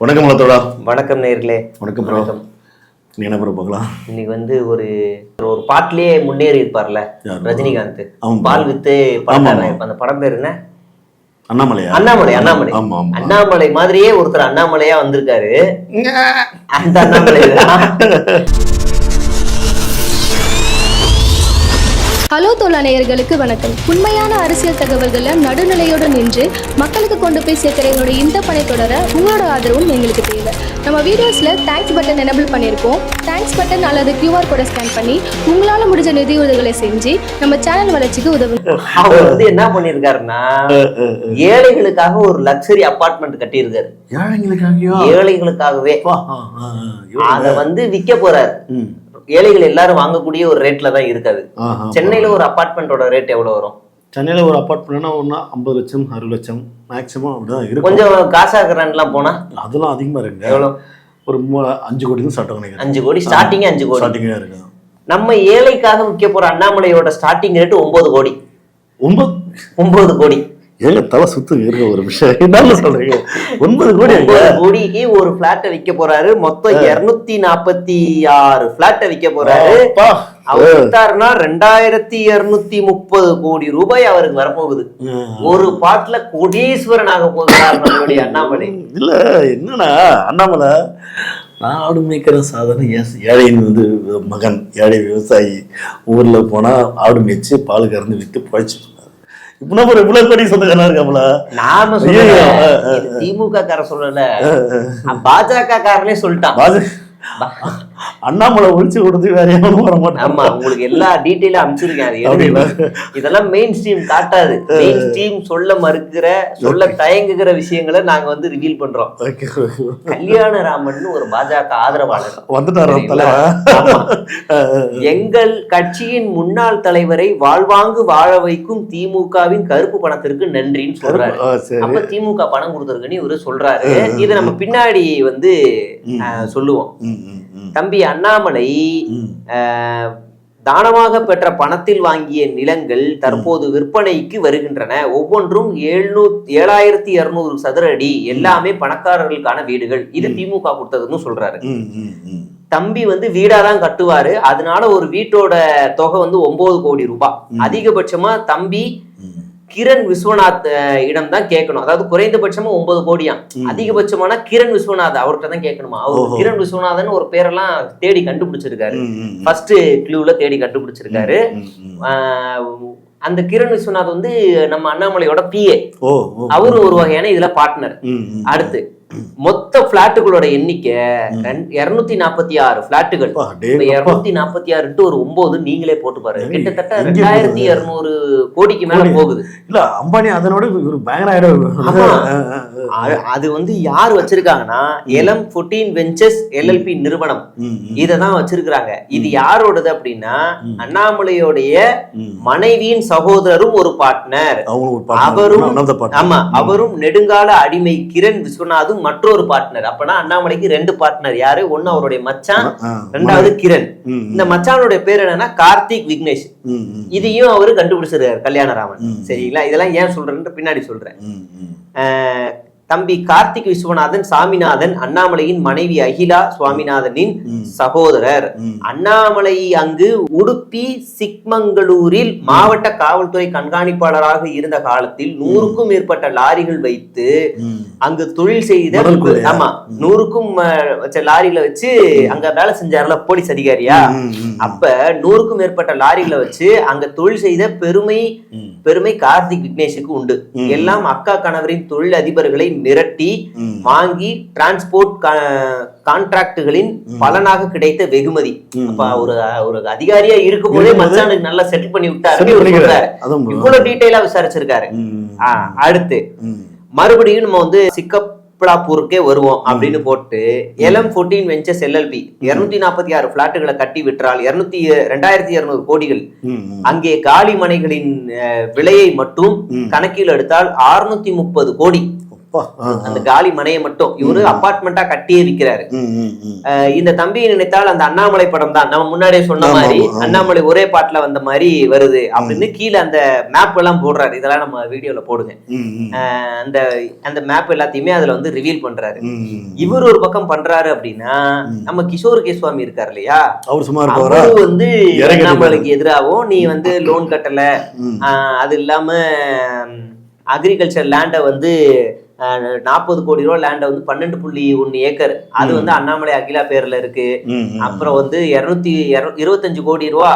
வணக்கம் மலத்தோடா வணக்கம் நேர்களே. வணக்கம் நீ என்ன பார்க்கலாம்? இன்னைக்கு வந்து ஒரு ஒரு பாட்டிலேயே முன்னேறி இருப்பார்ல? ரஜினிகாந்த். ஆமா. பால் வித்து படம். அந்த படம் பேர் என்ன? அண்ணாமலையா? அண்ணாமலை அண்ணாமலை. ஆமா அண்ணாமலை மாதிரியே ஒருத்தர் அண்ணாமலையா வந்திருக்காரு. அந்த அண்ணாமலை ஹலோ தோழா நேயர்களுக்கு வணக்கம். உண்மையான அரசியல் தகவல்களை நடுநிலையோடு நின்று மக்களுக்கு கொண்டு போய் சேர்க்கிற எங்களுடைய இந்த பணி தொடர உங்களோட ஆதரவும் எங்களுக்கு தேவை. நம்ம வீடியோஸில் தேங்க்ஸ் பட்டன் எனபிள் பண்ணியிருக்கோம். தேங்க்ஸ் பட்டன் அல்லது கியூஆர் கோடை ஸ்கேன் பண்ணி உங்களால் முடிஞ்ச நிதி உதவிகளை செஞ்சு நம்ம சேனல் வளர்ச்சிக்கு உதவுங்க அவர் வந்து என்ன பண்ணிருக்காருன்னா ஏழைகளுக்காக ஒரு லக்ஸரி அபார்ட்மெண்ட் கட்டியிருக்காரு. ஏழைகளுக்காகவே. எவ்வளவு? அத வந்து விற்க போறாரு. ஏழைகள் எல்லாரும் வாங்கக்கூடிய ஒரு ரேட்ல தான் இருக்காது சென்னையில ஒரு அபார்ட்மெண்டோட ரேட் எவ்வளவு வரும்? சென்னையில ஒரு அப்பார்ட்மெண்ட்னா ஒன்றா ஐம்பது லட்சம் அறுபது லட்சம் மேக்ஸிமம் அப்படிதான் இருக்கும். கொஞ்சம் காசாக்குறான்லாம் போனா? அதெல்லாம் அதிகமா இருக்குங்க. எவ்வளவு? ஒரு அஞ்சு கோடி ஸ்டார்ட் அஞ்சு கோடி. ஸ்டார்டிங்கே அஞ்சு கோடி. ஸ்டார்டிங்காக இருக்கு. நம்ம ஏழைக்காக விற்க போற அண்ணாமலையோட ஸ்டார்டிங் ரேட் ஒன்பது கோடி. ஒன்பது ஒன்பது கோடி. ஏங்க தலை சுத்து இருக்க ஒரு விஷயம் என்ன சொல்றீங்க? ஒன்பது கோடி கோடிக்கு ஒரு பிளாட்டை விற்க போறாரு. மொத்தம் இருநூத்தி நாற்பத்தி ஆறு பிளாட்டை விற்க போறாரு. அவர் வித்தாருன்னா ரெண்டாயிரத்தி இருநூத்தி முப்பது கோடி ரூபாய் அவருக்கு வரப்போகுது. ஒரு பாட்டுல கோடீஸ்வரன் ஆக போகிறார் நம்மளுடைய அண்ணாமலை. இல்ல என்னன்னா அண்ணாமலை? நாடு மேய்க்கிற சாதனை எஸ் ஏழையின் வந்து மகன் ஏழை விவசாயி. ஊர்ல போனா ஆடு மேய்ச்சி பால் கறந்து வித்து பழைச்சு இப்போ நம்ம இவ்வளவு கோடி சொந்தக்காரனா இருக்காமல நாம இது திமுக கார சொல்லல பாஜக காரனே சொல்லிட்டான். அண்ணாமலை ஒழிச்சு கொடுத்து வேற எவனும் வர மாட்டான் ஆமா உங்களுக்கு எல்லா டீட்டெயிலும் அனுப்பிச்சிருக்கேன்? இதெல்லாம் மெயின் ஸ்ட்ரீம் காட்டாது. மெயின் ஸ்ட்ரீம் சொல்ல மறுக்கிற சொல்ல தயங்குகிற விஷயங்களை நாங்க வந்து ரிவீல் பண்றோம். ஓகே கல்யாணராமன் ஒரு பாஜக ஆதரவாளர். வந்துட்டாரு. எங்கள் கட்சியின் முன்னாள் தலைவரை வாழ்வாங்கு வாழ வைக்கும் திமுகவின் கருப்பு பணத்திற்கு நன்றின்னு சொல்றாரு. அப்ப திமுக பணம் கொடுத்துருக்குன்னு இவரு சொல்றாரு. இதை நம்ம பின்னாடி வந்து சொல்லுவோம். தம்பி அண்ணாமலை தானமாக பெற்ற பணத்தில் வாங்கிய நிலங்கள் தற்போது விற்பனைக்கு வருகின்றன. ஒவ்வொன்றும் எழுநூ ஏழாயிரத்தி இருநூறு சதுர அடி. எல்லாமே பணக்காரர்களுக்கான வீடுகள். இது திமுக கொடுத்ததுன்னு சொல்றாரு. தம்பி வந்து வீடாதான் கட்டுவாரு. அதனால ஒரு வீட்டோட தொகை வந்து ஒன்பது கோடி ரூபாய். அதிகபட்சமா தம்பி. கிரண் விஸ்வநாத் இடம் தான் கேட்கணும் அதாவது குறைந்தபட்சமா ஒன்பது கோடியாம் ம். அதிகபட்சமான கிரண் விஸ்வநாத் அவர்கிட்ட தான் கேட்கணுமா அவர். கிரண் விஸ்வநாதன் ஒரு பேரெல்லாம் தேடி கண்டுபிடிச்சிருக்காரு. ஃபர்ஸ்ட் க்ளூல தேடி கண்டுபிடிச்சிருக்காரு அந்த கிரண் விஸ்வநாத் வந்து நம்ம அண்ணாமலையோட பிஏ ஓ ஓ. அவரு ஒரு வகையான இதுல பார்ட்னர். அடுத்து மொத்த பிளாட்டுகளோட எண்ணிக்கை இருநூத்தி நாற்பத்தி ஆறு பிளாட்டுகள். இருநூத்தி நாற்பத்தி ஆறு ஒரு ஒன்பது நீங்களே போட்டு பாருங்க. எங்க- கிட்டத்தட்ட ரெண்டாயிரத்தி? இருநூறு கோடிக்கு மேல. போகுது. இல்ல அம்பானி அதனோட ஒரு பயங்கர அது வந்து யார் வச்சிருக்காங்கன்னா எலம் ஃபுட்டீன் வெஞ்சர்ஸ் எல்எல்பி நிறுவனம். இதை தான் வச்சிருக்காங்க இது யாரோடது அப்படின்னா. அண்ணாமலையோடைய மனைவியின் சகோதரரும் ஒரு பார்ட்னர் அவரும் ஆமா அவரும் நெடுங்கால அடிமை கிரண் விஸ்வநாதும் மற்றொரு பார்ட்னர் அப்பனா அண்ணாமலைக்கு ரெண்டு பார்ட்னர் யாரு? ஒண்ணு அவருடைய மச்சான் ரெண்டாவது கிரண். இந்த மச்சானுடைய பேர் என்னன்னா கார்த்திக் விக்னேஷ். இதையும் அவரு கண்டுபிடிச்சிருக்காரு கல்யாணராமன். சரிங்களா? இதெல்லாம் ஏன் சொல்றேன்னு பின்னாடி சொல்றேன். தம்பி கார்த்திக் விஸ்வநாதன் சாமிநாதன் அண்ணாமலையின் மனைவி அகிலா சுவாமிநாதனின் சகோதரர். அண்ணாமலை அங்கு உடுப்பி சிக்மங்களூரில் மாவட்ட காவல்துறை கண்காணிப்பாளராக இருந்த காலத்தில் நூறுக்கும் மேற்பட்ட லாரிகள் வைத்து அங்கு தொழில் செய்த? ஆமா நூறுக்கும் லாரிகளை வச்சு அங்க வேலை செஞ்சாருல போலீஸ் அதிகாரியா? அப்ப நூறுக்கும் மேற்பட்ட லாரிகளை வச்சு அங்க தொழில் செய்த பெருமை பெருமை கார்த்திக் விக்னேஷுக்கு உண்டு. எல்லாம் அக்கா கணவரின் தொழில் அதிபர்களை மிரட்டி வாங்கி டிரான்ஸ்போர்ட் கான்ட்ராக்டுகளின் பலனாக கிடைத்த வெகுமதி. அப்ப ஒரு ஒரு அதிகாரியா இருக்கும் போதே மச்சானுக்கு நல்லா செட்டில் பண்ணி விட்டாரு இவ்வளவு டீடைலா விசாரிச்சிருக்காரு. அடுத்து. மறுபடியும் நம்ம வந்து சிக்கப்பலாப்பூருக்கே வருவோம் அப்படின்னு போட்டு எலம் ஃபோர்டீன் வெஞ்சர்ஸ் எல்எல்பி இருநூத்தி நாற்பத்தி ஆறு பிளாட்டுகளை கட்டி விற்றால் இருநூத்தி ரெண்டாயிரத்தி இருநூறு கோடிகள். அங்கே காலி மனைகளின் விலையை மட்டும். கணக்கில் எடுத்தால் 630 முப்பது கோடி. அந்த காலி மனையை மட்டும். இவரு அபார்ட்மெண்டா கட்டியே. அஹ் இந்த தம்பியை நினைத்தால் அந்த அண்ணாமலை படம் தான். நம்ம முன்னாடியே சொன்ன மாதிரி. அண்ணாமலை ஒரே பாட்டுல வந்த மாதிரி வருது அப்படின்னு கீழே அந்த மேப் எல்லாம் போடுறாரு. இதெல்லாம் நம்ம வீடியோல போடுங்க. அந்த அந்த மேப் எல்லாத்தையுமே அதுல வந்து ரிவீல் பண்றாரு. இவர் ஒரு பக்கம் பண்றாரு அப்படின்னா நம்ம கிஷோர் கே சுவாமி இருக்காரு இல்லையா? அவர் சும்மா அவரு வந்து அண்ணாமலைக்கு எதிராகவும் நீ வந்து லோன் கட்டல. அது இல்லாம அக்ரிகல்ச்சர் லேண்டை வந்து நாற்பது கோடி ரூபா லேண்டை வந்து பன்னெண்டு புள்ளி ஒன்னு ஏக்கர். அது வந்து அண்ணாமலை அகிலா பேர்ல இருக்கு. அப்புறம் வந்து இருநூத்தி இருபத்தஞ்சு கோடி ரூபா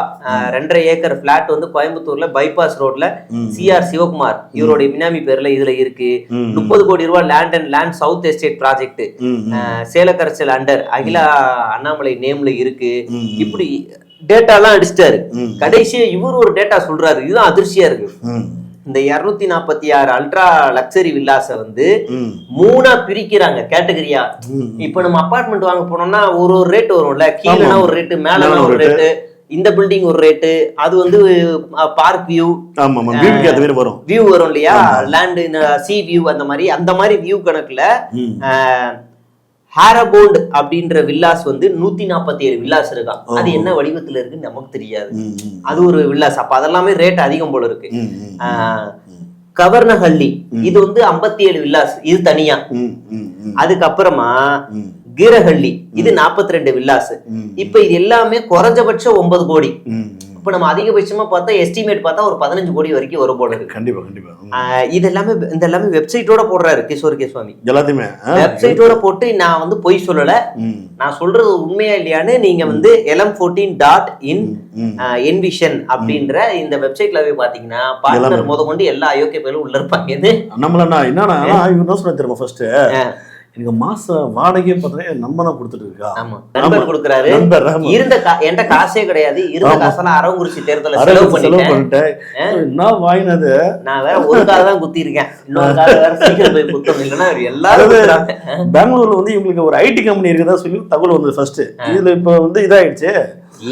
ரெண்டரை ஏக்கர் பிளாட் வந்து கோயம்புத்தூர்ல பைபாஸ் ரோட்ல. சிஆர் சிவகுமார் இவருடைய மினாமி பேர்ல இதுல இருக்கு. முப்பது கோடி ரூபா land and land south estate project. சேலக்கரசல் under Akila Annamalai நேம்ல இருக்கு. இப்படி டேட்டாலாம் அடிச்சிட்டாரு. கடைசியா இவர் ஒரு டேட்டா சொல்றாரு. இதுதான் அதிர்ச்சியா இருக்கு. இந்த இருநூத்தி நாற்பத்தி ஆறு அல்ட்ரா லக்ஸரி வில்லாஸ வந்து. மூணா பிரிக்கிறாங்க கேட்டகரியா. இப்ப நம்ம அபார்ட்மெண்ட் வாங்க போனோம்னா ஒரு ஒரு ரேட் வரும்ல. கீழனா. ஒரு ரேட்டு மேலனா மேல ஒரு ரேட்டு இந்த பில்டிங் ஒரு ரேட்டு அது வந்து பார்க் வியூ மாதிரி வரும். வியூ வரும் இல்லையா? லேண்டு சி வியூ அந்த மாதிரி அந்த மாதிரி வியூ கணக்குல ம். ஹாரபோல்ட் அப்படின்ற வில்லாஸ் வந்து நூத்தி நாற்பத்தி ஏழு வில்லாஸ் இருக்கான் அது என்ன வடிவத்துல இருக்குன்னு நமக்கு தெரியாது. அது ஒரு வில்லாஸ். அப்ப அதெல்லாமே ரேட் அதிகம் போல இருக்கு. கவர்னஹள்ளி. இது வந்து ஐம்பத்தி ஏழு வில்லாஸ். இது தனியா. அதுக்கப்புறமா. கீரஹள்ளி. இது 42 ரெண்டு வில்லாஸ். இப்ப இது எல்லாமே குறைஞ்சபட்சம் ஒன்பது கோடி. இப்ப நம்ம அதிகபட்சமா பார்த்தா எஸ்டிமேட் பார்த்தா ஒரு பதினஞ்சு கோடி வரைக்கும் வரும் போல இருக்கு. கண்டிப்பா கண்டிப்பா. ம். ஆஹ், இது எல்லாமே இந்த எல்லாமே வெப்சைட்டோட போடுறாரு கிஷோர் கே சுவாமி எல்லாத்தையுமே? வெப்சைட்டோட போட்டு நான் வந்து பொய் சொல்லல. நான் சொல்றது உண்மையா இல்லையான்னு நீங்க வந்து எலம் ஃபோர்டீன் டாட் இன். என்விஷன் அப்படின்ற இந்த வெப்சைட்ல போய் பாத்தீங்கன்னா பார்ட்னர் முத கொண்டு எல்லா அயோக்கிய பேரும் உள்ள இருப்பாங்க. இது நம்மளண்ணா என்னன்னா இவன் என்ன சொன்ன தெரியுமா ஃபர்ஸ்ட் எனக்கு மாச வாடகையே பார்த்தா நம்ம தான் கொடுத்துட்டு இருக்கா ஆமா. நண்பர் கொடுக்குறாரு. இருந்த என்கிட்ட காசே கிடையாது. இருந்த காசெல்லாம் அரவங்குறிச்சி தேர்தல செலவு பண்ணிட்டேன். என்ன வாங்கினது நான் வேற ஒரு கால தான் குத்தி இருக்கேன் இன்னொரு கால வேற சீக்கிரம் போய் குத்தம் இல்லைன்னா எல்லாரும். பெங்களூர்ல வந்து இவங்களுக்கு ஒரு ஐடி கம்பெனி இருக்குதா சொல்லி தகவல் வந்தது ஃபர்ஸ்ட் இதுல இப்ப வந்து இதாயிடுச்சு.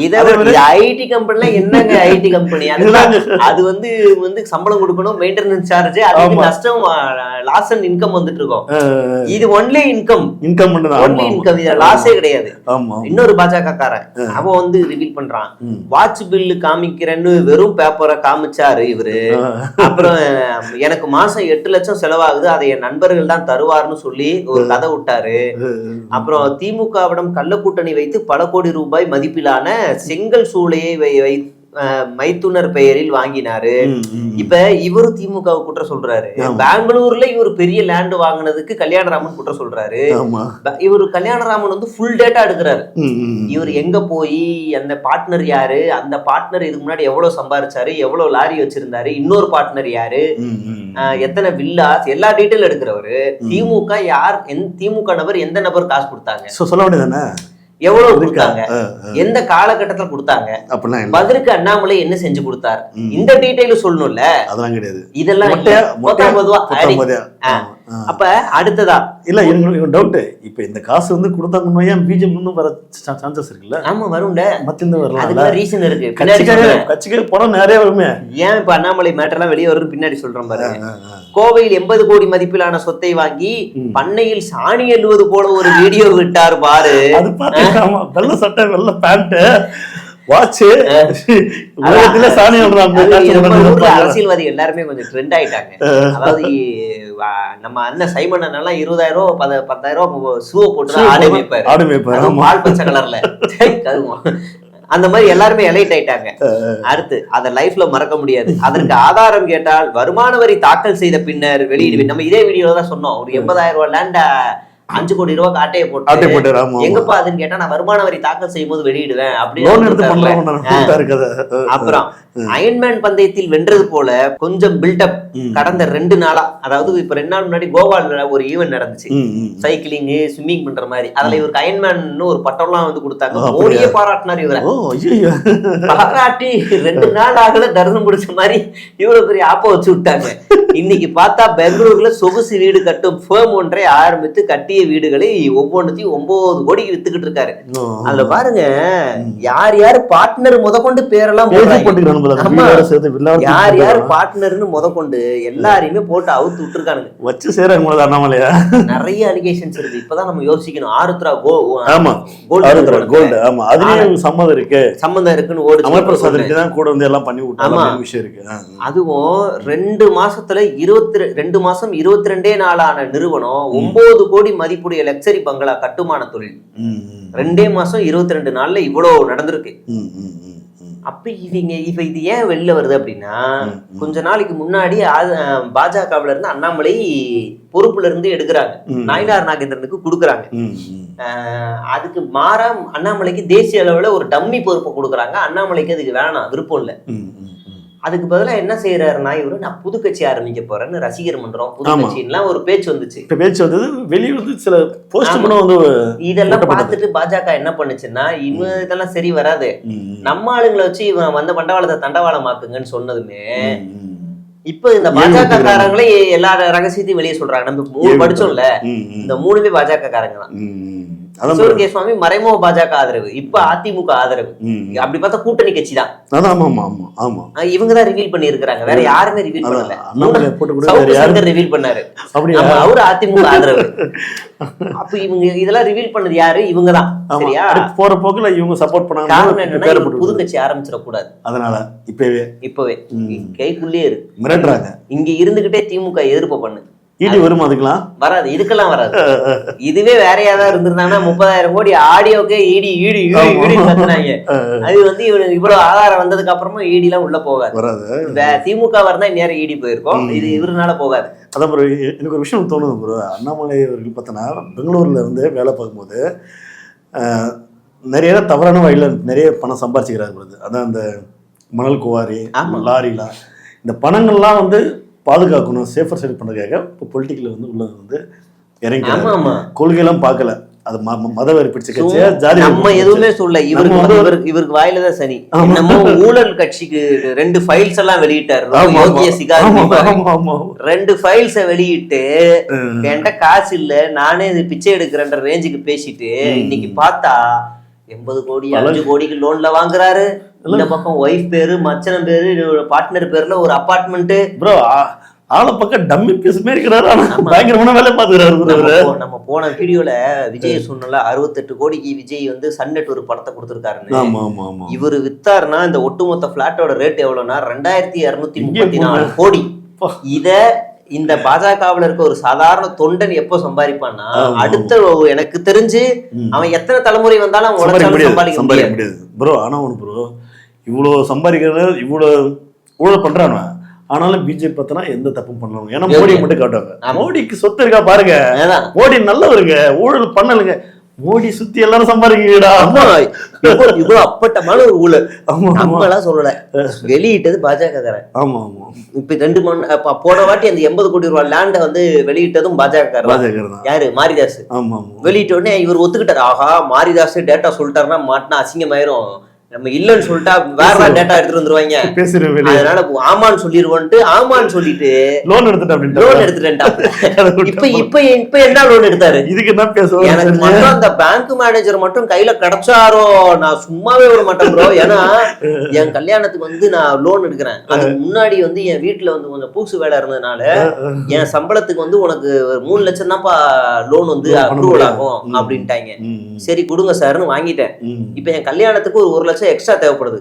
இதை ஐடி கம்பெனில என்னங்க ஐடி கம்பெனி அது வந்து வந்து சம்பளம் கொடுக்கணும் மெயின்டெனன்ஸ் சார்ஜ் அது. நஷ்டம் லாஸ் அண்ட் இன்கம் வந்துட்டு இருக்கோம். இது only income income only income இதுல லாஸே கிடையாது. இன்னொரு பாஜக காரன் அவன் வந்து ரிவீல் பண்றான். வாட்ச் பில்லு காமிக்கிறேன்னு வெறும் பேப்பரை காமிச்சாரு இவரு. அப்புறம் எனக்கு மாசம் எட்டு லட்சம் செலவாகுது அதை என் நண்பர்கள் தான் தருவார்னு சொல்லி ஒரு கதை விட்டாரு. அப்புறம் திமுகவிடம் கள்ளக்கூட்டணி வைத்து பல கோடி ரூபாய் மதிப்பிலான செங்கல் சூளையை வை மைத்துனர் பெயரில் வாங்கினாரு. இப்ப இவரு திமுக குற்றம் சொல்றாரு. பெங்களூர்ல இவர் பெரிய லேண்ட் வாங்குனதுக்கு கல்யாணராமன் குற்றம் சொல்றாரு. இவரு கல்யாணராமன் வந்து ஃபுல் டேட்டா எடுக்கிறாரு. இவர் எங்க போய் அந்த பார்ட்னர் யாரு? அந்த பார்ட்னர் இதுக்கு முன்னாடி எவ்வளவு சம்பாரிச்சாரு? எவ்வளவு லாரி வச்சிருந்தாரு? இன்னொரு பார்ட்னர் யாரு? எத்தனை வில்லாஸ் எல்லா டீட்டெயில் எடுக்கிறவரு. திமுக யார் திமுக நபர் எந்த நபர் காசு கொடுத்தாங்க? சொல்ல வேண்டியதானே எவ்வளவு கொடுத்தாங்க. எந்த காலகட்டத்துல கொடுத்தாங்க? பதிலுக்கு அண்ணாமலை என்ன செஞ்சு கொடுத்தார். இந்த டீட்டெயில் சொல்லணும்ல? அதெல்லாம் கிடையாது. இதெல்லாம் அப்ப அடுத்ததா? இல்ல எனக்கு டவுட் இப்ப இந்த காசு வந்து கொடுத்தாங்கன்னா ஏன் பிஜேபி இன்னும் வர சான்சஸ் இருக்குல்ல? ஆமா வரும்ல. மத்தியிருந்து வரலாம்ல? அதுக்கு ரீசன் இருக்கு. கட்சிக்கு போனா நிறைய வருமே. ஏன் இப்ப அண்ணாமலை மேட்டர்லாம் வெளியே வரும்னு பின்னாடி சொல்றேன் ஆ. கோவையில் எண்பது கோடி மதிப்பிலான சொத்தை வாங்கி பண்ணையில் சாணி எழுவது போல ஒரு வீடியோ விட்டார் பாரு. அது பாத்தீங்கன்னா வெள்ள சட்டை வெள்ள பேண்ட் வாட்ச் உலகத்துல சாணி நம்ம அரசியல்வாதி எல்லாருமே கொஞ்சம் ட்ரெண்ட் ஆயிட்டாங்க. அதாவது நம்ம அண்ணன் சைமன் அண்ணன் இருபதாயிரம் ரூபாய் பத பத்தாயிரம் ரூபாய் ஷூ போட்டு ஆடை மேய்ப்பாரு. ஆடு ஆமா. பால் பச்சை கலர்ல. அந்த மாதிரி எல்லாருமே எலைட் ஆயிட்டாங்க. அடுத்து அதை லைஃப்ல மறக்க முடியாது. அதற்கு ஆதாரம் கேட்டால் வருமான வரி தாக்கல் செய்த பின்னர் வெளியிடுவேன் நம்ம இதே வீடியோல தான் சொன்னோம். ஒரு எண்பதாயிரம் ரூபாய் லேண்ட அஞ்சு கோடி ரூபாய் ஆட்டை போட்டு எங்கப்பா அதுன்னு கேட்டா நான் வருமான வரி தாக்கல் செய்யும் போது வெளியிடுவேன் அப்படின்னு அப்புறம் அயன்மேன் பந்தயத்தில் வென்றது போல கொஞ்சம் பில்டப் கடந்த ரெண்டு நாளா அதாவது இப்ப ரெண்டு நாள் முன்னாடி கோவால ஒரு ஈவென்ட் நடந்துச்சு. சைக்கிளிங் ஸ்விம்மிங் பண்ற மாதிரி. அதுல இவருக்கு அயன்மேன் ஒரு பட்டம்லாம் வந்து கொடுத்தாங்க? மோடியே பாராட்டினார் இவரை. பாராட்டி ரெண்டு நாள் ஆகல தரிசனம் பிடிச்ச மாதிரி இவ்வளவு பெரிய ஆப்ப வச்சு விட்டாங்க. இன்னைக்கு பார்த்தா பெங்களூர்ல சொகுசு வீடு கட்டும் ஃபேம் ஒன்றை ஆரம்பித்து கட்டிய வீடுகளை ஒவ்வொன்றுத்தையும் ஒன்பது கோடிக்கு வித்துக்கிட்டு இருக்காரு. அதுல பாருங்க யார் யார் பார்ட்னர் முதற்கொண்டு பேரெல்லாம் வீடோட சேர்த்து யார் யார். பார்ட்னர்னு கொண்டு எல்லாரையுமே போட்டு அவுத்து விட்டுருக்கானுங்க. வச்சு சேராங்க அண்ணாமலையா. நிறைய அலிகேஷன்ஸ் இருக்கு. இப்பதான் நம்ம யோசிக்கணும். ஆருத்ரா கோ ஆமா. கோல்டு கோல்டு ஆமா. அதுலயும் சம்மதம் இருக்கு. சம்பந்தம் இருக்குன்னு தான் கூட வந்து எல்லாம் பண்ணி விட்டாங்க விஷயம் இருக்கு. அதுவும் ரெண்டு மாசத்துல இருபத்தி ரெண்டு மாசம் இருபத்தி ரெண்டே நாளான நிறுவனம் ஒன்பது கோடி மதிப்புடைய லக்ஸரி பங்களா கட்டுமான தொழில். ரெண்டே மாசம் இருபத்தி ரெண்டு நாள்ல இவ்வளவு நடந்திருக்கு. அப்ப இவங்க இப்ப இது ஏன் வெளில வருது அப்படின்னா. கொஞ்ச நாளைக்கு முன்னாடி பாஜகவுல இருந்து அண்ணாமலை பொறுப்புல இருந்து எடுக்கிறாங்க. நாயனார் நாகேந்திரனுக்கு கொடுக்குறாங்க அதுக்கு மாறா அண்ணாமலைக்கு தேசிய அளவுல ஒரு டம்மி பொறுப்பை கொடுக்குறாங்க அண்ணாமலைக்கு அதுக்கு வேணாம் விருப்பம் இல்லை. அதுக்கு பதிலா என்ன செய்யறாருன்னா இவரு நான் புது கட்சி ஆரம்பிக்க போறேன்னு ரசிகர் மன்றம் புது. கட்சின்லாம் ஒரு பேச்சு வந்துச்சு இப்ப பேச்சு வந்தது வெளியே வந்து சில போஸ்ட் வந்து இதெல்லாம். பார்த்துட்டு பாஜக என்ன பண்ணுச்சுன்னா இவன் இதெல்லாம் சரி வராது. நம்ம ஆளுங்களை வச்சு இவன் வந்த பண்டவாளத்தை தண்டவாளமாக்குங்கன்னு சொன்னதுமே. இப்ப இந்த பாஜக? காரங்களே எல்லா ரகசியத்தையும் வெளியே சொல்றாங்க நம்ம மூணு படிச்சோம்ல. இந்த மூணுமே பாஜக காரங்க தான் கிஷோர். கே சுவாமி மறைமுக பாஜக ஆதரவு. இப்ப அதிமுக ஆதரவு. அப்படி பார்த்தா கூட்டணி கட்சி தான் ஆமா ஆமா ஆமா ஆமா. இவங்க தான் ரிவீல் பண்ணி இருக்காங்க வேற யாருமே ரிவீல் பண்ணல. அண்ணாமலை போட்டு கூட வேற சவுக்கு யாரும் சங்கர் ரிவீல் பண்ணாரு. அப்படியா? அவரு அதிமுக ஆதரவு. அப்ப இவங்க இதெல்லாம் ரிவீல் பண்ணது யாரு? இவங்க தான். சரியா? போற போக்குல இவங்க சப்போர்ட் காரணம் பண்ணாங்க என்னன்னா பேரை இவங்க புது கட்சி ஆரம்பிச்சிடக்கூடாது. அதனால இப்பவே. இப்பவே. கைக்குள்ளே இரு. மிரட்டுறாங்க. இங்க இருந்துகிட்டே திமுக எதிர்ப்பு பண்ணு. ஈட்டி வருமா அதுக்கெல்லாம்? வராது இதுக்கெல்லாம் வராது. இதுவே வேற யாராவது இருந்திருந்தாங்கன்னா முப்பதாயிரம் கோடி ஆடியோக்கே ஈடி ஈடி ஈடி. ஈடி கத்துனாங்க. அது வந்து இவனு இவ்வளவு ஆதாரம் வந்ததுக்கு அப்புறமா ஈடி எல்லாம் உள்ள போகாது. வராது. வே- திமுக வரதா நேரம் ஈடி போயிருக்கோம். இது இவருனால போகாது. அதான் ப்ரோ எனக்கு ஒரு விஷயம் தோணுது ப்ரோ அண்ணாமலை அவர்கள் பார்த்தோன்னா பெங்களூரில் வந்து வேலை பார்க்கும்போது நிறைய தவறான வழியில் நிறைய பணம் சம்பாரிச்சுக்கிறாரு ப்ரோ அதான் அந்த மணல் குவாரி. லாரிலாம். இந்த பணங்கள்லாம் வந்து பாதுகாக்கணும் சேஃபர் சைடு பண்ணுறதுக்காக இப்போ பொலிட்டிக்கலில் வந்து உள்ள வந்து இறங்கி கொள்கையெல்லாம் பார்க்கல. அது மத வெறி பிடிச்ச கட்சியா ஜாதி நம்ம எதுவுமே சொல்ல இவருக்கு நம்ம வந்து இவருக்கு இவருக்கு வாயில தான் சனி. என்னமோ ஊழல் கட்சிக்கு ரெண்டு ஃபைல்ஸ் எல்லாம் வெளியிட்டாரு. ரெண்டு ஃபைல்ஸ வெளியிட்டு. என்கிட்ட காசு இல்ல. நானே பிச்சை எடுக்கிறேன்ற ரேஞ்சுக்கு பேசிட்டு. இன்னைக்கு பார்த்தா எண்பது கோடி அஞ்சு கோடிக்கு லோன்ல வாங்குறாரு. இந்த பக்கம் ஒய்ஃப் பேரு மச்சனம் பேரு பார்ட்னர் பேர்ல ஒரு அபார்ட்மெண்ட் ப்ரோ ஆளை பக்கம் டம்மி பீஸ் இருக்கிறாரு. பயங்கரமான வேலை பார்த்துக்கிறாரு நம்ம போன வீடியோல விஜய் சொன்னல அறுபத்தெட்டு கோடிக்கு விஜய் வந்து சன்னெட் ஒரு படத்தை ஆமா இவர் வித்தாருன்னா இந்த ஒட்டுமொத்த பிளாட்டோட ரேட் எவ்வளவுனா ரெண்டாயிரத்தி இருநூத்தி முப்பத்தி நாலு. கோடி. இத இந்த பாஜகவுல இருக்க ஒரு சாதாரண தொண்டன் எப்போ சம்பாதிப்பான்னா அடுத்த எனக்கு தெரிஞ்சு. அவன் எத்தனை தலைமுறை வந்தாலும் சம்பாதிக்க முடியாது ப்ரோ ஆனா ஒன்று ப்ரோ இவ்வளோ சம்பாதிக்கிறது இவ்வளோ ஊழல் பண்றானு ஆனாலும் பிஜேபி பார்த்தனா எந்த தப்பும் பண்ணலாம் ஏன்னா. மோடியை மட்டும் காட்டுவாங்க. மோடிக்கு சொத்து இருக்கா பாருங்க. மோடி நல்லவருங்க. ஊழல் பண்ணலுங்க. மோடி சுத்தி எல்லாரும் சம்பாதிக்கிறீடா ஆமா, இவ்வளவு அப்பட்டமான ஒரு ஊழல். ஆமா ஆமா. நம்ம எல்லாம் சொல்லல வெளியிட்டது பாஜக காரன் ஆமா ஆமா. இப்ப ரெண்டு மணி போன வாட்டி அந்த எண்பது கோடி ரூபாய் லேண்ட வந்து வெளியிட்டதும் பாஜக காரன் பாஜக தான். யாரு? மாரிதாஸ். ஆமா ஆமா. வெளியிட்ட உடனே இவர் ஒத்துக்கிட்டாரு. ஆஹா மாரிதாஸ் டேட்டா சொல்லிட்டாருன்னா மாட்டினா அசிங்கமாயிரும். நம்ம இல்லைன்னு சொல்லிட்டா வேற டேட்டா எடுத்துட்டு வந்துருவாங்க. அதனால ஆமான்னு சொல்லிருவோன்ட்டு ஆமான்னு சொல்லிட்டு லோன் எடுத்துட்டு அப்படின்ட்டு லோன் எடுத்துட்டேன் இப்ப இப்ப இப்ப என்ன லோன் எடுத்தாரு? இதுக்கு என்ன பேசுவோம் எனக்கு மட்டும் அந்த பேங்க் மேனேஜர் மட்டும் கையில கிடைச்சாரோ? நான் சும்மாவே விட மாட்டேன் ப்ரோ ஏன்னா என் கல்யாணத்துக்கு வந்து நான் லோன் எடுக்கிறேன். அதுக்கு முன்னாடி வந்து என் வீட்டுல வந்து கொஞ்சம் பூசு வேலை இருந்ததுனால என் சம்பளத்துக்கு வந்து உனக்கு ஒரு மூணு லட்சம் தான்ப்பா லோன் வந்து அப்ரூவல். ஆகும். அப்படின்ட்டாங்க. சரி கொடுங்க சார்னு வாங்கிட்டேன். இப்ப என் கல்யாணத்துக்கு ஒரு ஒரு லட்சம் எக்ஸ்ட்ரா தேவைப்படுது.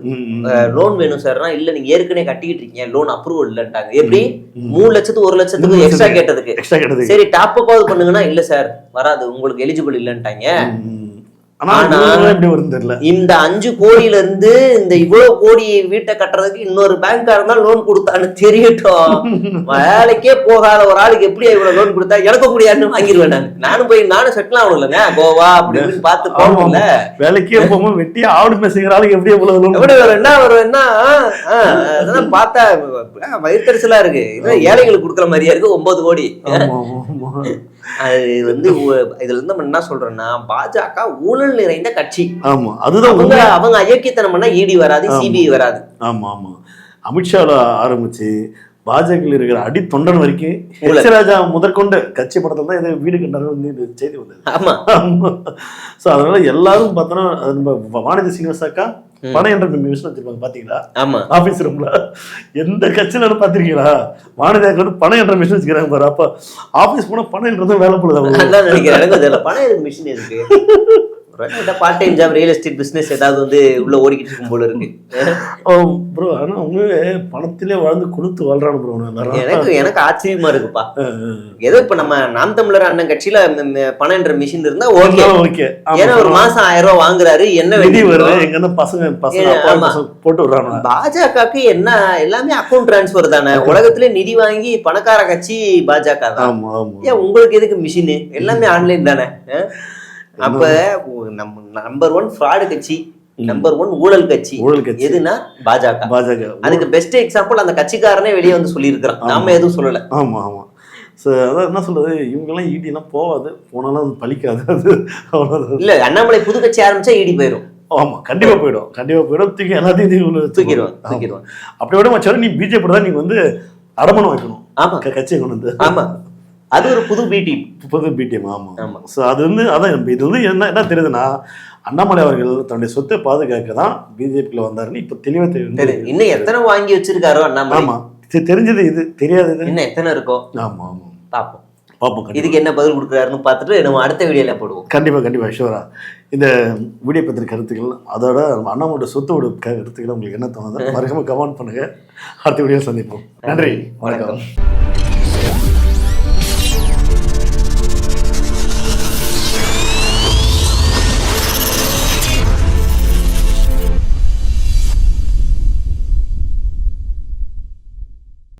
லோன் வேணும் சார்னா இல்ல நீங்க ஏற்கனவே கட்டிக்கிட்டு இருக்கீங்க. லோன் அப்ரூவல் இல்லன்ட்டாங்க. எப்படி. மூணு லட்சத்துக்கு ஒரு லட்சத்துக்கு எக்ஸ்ட்ரா. கேட்டதுக்கு. சரி டாப் அப் பண்ணுங்கன்னா இல்ல சார் வராது. உங்களுக்கு எலிஜிபிள் இல்லன்ட்டாங்க. இந்த அஞ்சு கோடியில இருந்து இந்த இவ்வளவு கோடி வீட்டை கட்டுறதுக்கு இன்னொரு பேங்க்கா இருந்தா லோன் கொடுத்தான்னு தெரியட்டும். வேலைக்கே போகாத ஒரு ஆளுக்கு எப்படி இவ்வளவு லோன் கொடுத்தா எனக்கு முடியாதுன்னு வாங்கிடுவேன் நான். நானும் போய் நானும் செட்டில் ஆகணும்லங்க கோவா அப்படி இப்படின்னு பார்த்து போகணும்ல? வேலைக்கே போகும்போது வெட்டி ஆடு மேசுகிற ஆளுக்கு எப்படி எவ்வளவு loan எப்படி வரும்? என்ன வரும்? என்ன? அதெல்லாம் பார்த்தா ஆ, வயித்தெரிச்சலா இருக்கு. ஏழைகளுக்கு கொடுக்குற மாதிரியா இருக்கு ஒன்பது கோடி. அது வந்து இதுல இருந்து நம்ம என்ன சொல்றோம்னா பாஜக ஊழல் நிறைந்த கட்சி. ஆமா அதுதான் அவங்க அவங்க அயோக்கியத்தனம் பண்ணா இடி வராது ஆமா. சிபிஐ வராது. ஆமா ஆமா. அமித்ஷால ஆரம்பிச்சு பாஜகவில் இருக்கிற அடி தொண்டன் வரைக்கும் ஊழல். ஹெச் ராஜா முதற்கொண்டு கட்சி படத்துல தான் இது வீடு கண்டாரு செய்தி வந்தது. ஆமா. ஸோ அதனால எல்லாரும் பார்த்தோன்னா நம்ம வானதி சீனிவாசாக்கா பணம் என்ற மிஷின் வச்சிருப்பாங்க பாத்தீங்களா? ஆமா. ஆபீஸ் ரூம்ல. எந்த கட்சியில பாத்திருக்கீங்களா? வந்து பணம் என்ற மிஷின் வச்சுக்கிறாங்க பாரு அப்ப ஆபீஸ் போனா பணம் என்றதும் வேலை போடுது பணம் மிஷின் எதுக்கு part time job real estate business ஏதாவது வந்து உள்ள ஓடிக்கிட்டு இருக்கும் போல இருக்கு. ப்ரோ ஆனா உண்மையே பணத்திலே வாழ்ந்து கொடுத்து வாழ்றானு ப்ரோ எனக்கு எனக்கு ஆச்சரியமா இருக்குப்பா. ஏதோ இப்ப நம்ம நாம் தமிழர் அண்ணன் கட்சியில பணம் என்ற மிஷின் இருந்தா ஓகே ஓகே ஏன்னா ஒரு மாசம் ஆயிரம் ரூபாய் வாங்குறாரு என்ன நிதி வருது வேணும் எங்க இருந்து பசங்க பசங்க போட்டு விடுறாங்க பாஜகவுக்கு என்ன எல்லாமே அக்கௌண்ட் டிரான்ஸ்ஃபர் தானே. உலகத்திலே நிதி வாங்கி பணக்கார கட்சி பாஜக தான். ஏன் உங்களுக்கு எதுக்கு மிஷின் எல்லாமே ஆன்லைன் தானே? அப்ப நம்ம நம்பர் ஒன் ஃப்ராடு கட்சி நம்பர் ஒன் ஊழல் கட்சி. ஊழல் கட்சி. எதுனா பாஜக. பாஜக. அதுக்கு பெஸ்ட் எக்ஸாம்பிள் அந்த கட்சிக்காரனே வெளியே வந்து சொல்லியிருக்கிறான். நாம எதுவும் சொல்லல. ஆமா ஆமா. ஸோ அதான் என்ன சொல்றது? இவங்கெல்லாம் ஈடிலாம் போகாது. போனாலும் அது அவ்வளவுதான். இல்ல அண்ணாமலை புது கட்சி ஆரம்பிச்சா ஈடி போயிரும். ஆமா கண்டிப்பா போயிடும். கண்டிப்பா போயிடும். தூக்கி எல்லாத்தையும் தூக்கி உள்ள வச்சிருவாங்க. தூக்கிடுவான் ஆமா. தூக்கிடுவான். அப்படி விட மச்சாரு நீ பிஜேபி தான் நீங்க வந்து அடமானம் வைக்கணும். ஆமா. க- கட்சியை கொண்டு வந்து. ஆமா. அது ஒரு புது பிடி புது பிடிஎம் ஆமா. ஆமா. ஸோ அது வந்து அதான் இது வந்து என்ன என்ன தெரியுதுன்னா அண்ணாமலை அவர்கள் தன்னுடைய சொத்தை பாதுகாக்க தான் பிஜேபியில் வந்தாருன்னு இப்போ தெளிவாக தெரியும் இன்னும் எத்தனை வாங்கி வச்சிருக்காரோ அண்ணாமலை? ஆமா. தெ- தெரிஞ்சது இது தெரியாதது இன்னும் எத்தனை இருக்கோ? ஆமா ஆமா. பாப்போம். பார்ப்போம் கண்டிப்பா. இதுக்கு என்ன பதில் கொடுக்குறாருன்னு பார்த்துட்டு நம்ம அடுத்த வீடியோல போடுவோம். கண்டிப்பா கண்டிப்பா ஷூரா இந்த வீடியோ பத்தின கருத்துக்கள் அதோட அண்ணாமோட சொத்தோட கருத்துக்கள் உங்களுக்கு என்ன தோணுது மறக்காம கமெண்ட் பண்ணுங்க. அடுத்த வீடியோ சந்திப்போம். நன்றி. வணக்கம்.